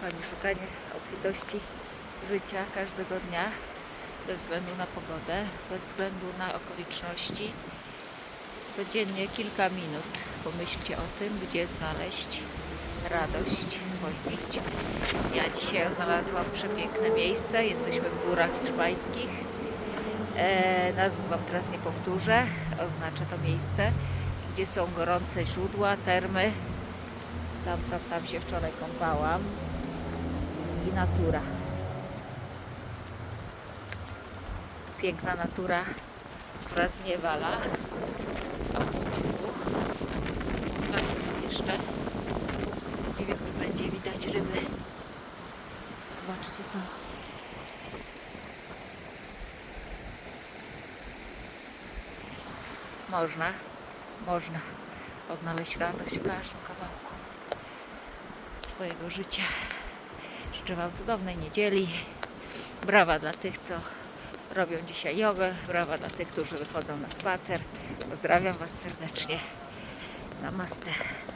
Pani szukanie obfitości życia każdego dnia, bez względu na pogodę, bez względu na okoliczności. Codziennie kilka minut pomyślcie o tym, gdzie znaleźć radość w swoim życiu. Ja dzisiaj odnalazłam przepiękne miejsce. Jesteśmy w górach hiszpańskich. E, Wam teraz nie powtórzę. Oznaczę to miejsce, gdzie są gorące źródła, termy. Tam, tam, tam się wczoraj kąpałam. I natura. Piękna natura, która zniewala. Tam jeszcze nie wiem, czy będzie widać ryby. Zobaczcie to. Można, można odnaleźć radość w każdym kawałku swojego życia. Wam cudownej niedzieli. Brawa dla tych, co robią dzisiaj jogę. Brawa dla tych, którzy wychodzą na spacer. Pozdrawiam Was serdecznie. Namaste.